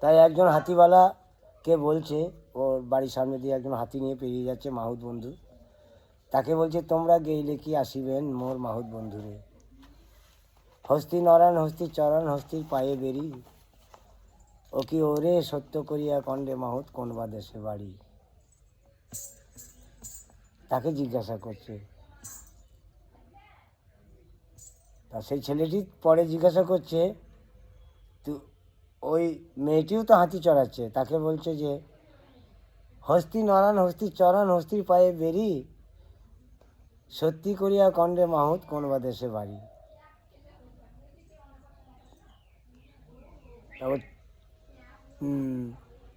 তাই একজন হাতিওয়ালাকে বলছে, ওর বাড়ির সামনে দিয়ে একজন হাতি নিয়ে পেরিয়ে যাচ্ছে মাহুত বন্ধু। তাকে বলছে, তোমরা গেইলে কি আসিবেন মোর মাহুত বন্ধুরে? হস্তি নরান, হস্তি চরণ হস্তির পায়ে বেরি। ও কি ওরে সত্য করিয়া কণ্ডে মাহুত, কোন বা দেশে বাড়ি? তাকে জিজ্ঞাসা করছে। তা সেই ছেলেটি পরে জিজ্ঞাসা করছে ওই মেয়েটিও তো হাতি চড়াচ্ছে তাকে বলছে যে হস্তি নরান হস্তি চরণ হস্তির পায়ে বেরি সত্যি করিয়া কণ্ডে মাহুত কোন বা দেশে বাড়ি? হুম,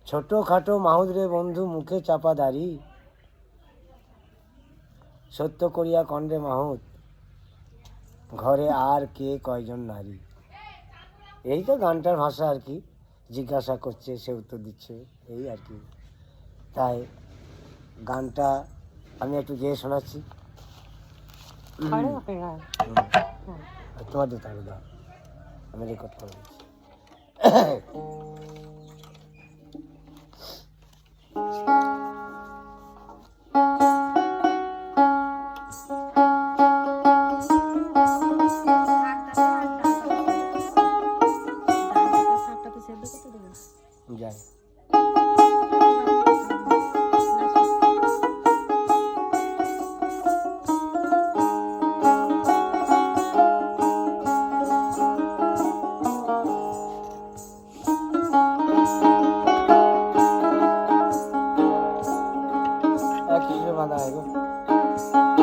ছোট খাটো মাহুত রে বন্ধু মুখে চাপা দাড়ি সত্য করিয়া কণ্ডে মাহুত ঘরে আর কে কয়জন নারী? এই তো গানটার ভাষা আর কি। জিজ্ঞাসা করছে সে উত্তর দিচ্ছে এই আর কি। তাই গানটা আমি একটু গিয়ে শোনাচ্ছি। দু তাহলে দাও। আমি রেকর্ড করে দিচ্ছি। 来，继续往一个？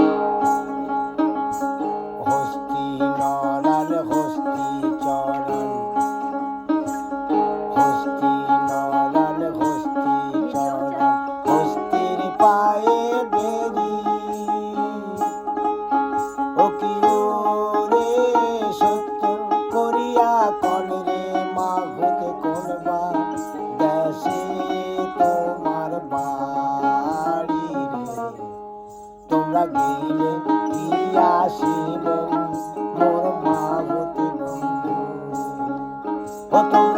তোমরা কি আসিবেন মোর মাঘতে বন্ধু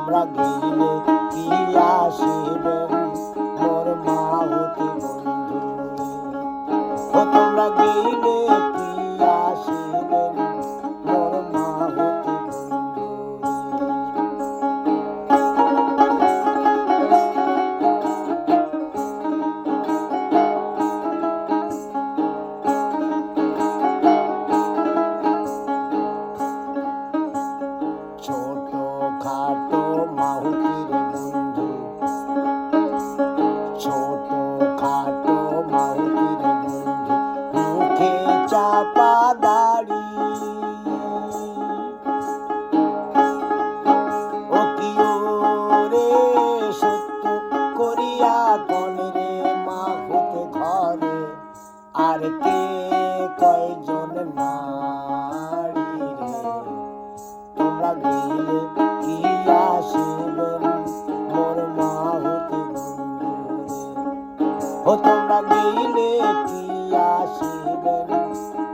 তোমরা গেলে কি আসিবে? মোর মাহুতি বন্ধু। ও তোমরা গেলে ও তোমরা গেলে কি আসিবেন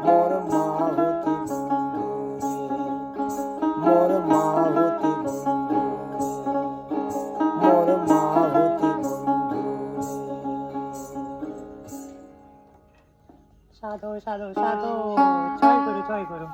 মোর মাহুতি বন্ধুরে মোর মাহুতি বন্ধুরে মোর মাহুতি বন্ধুরে সাধো সাধো সাধো জয় করো জয় করো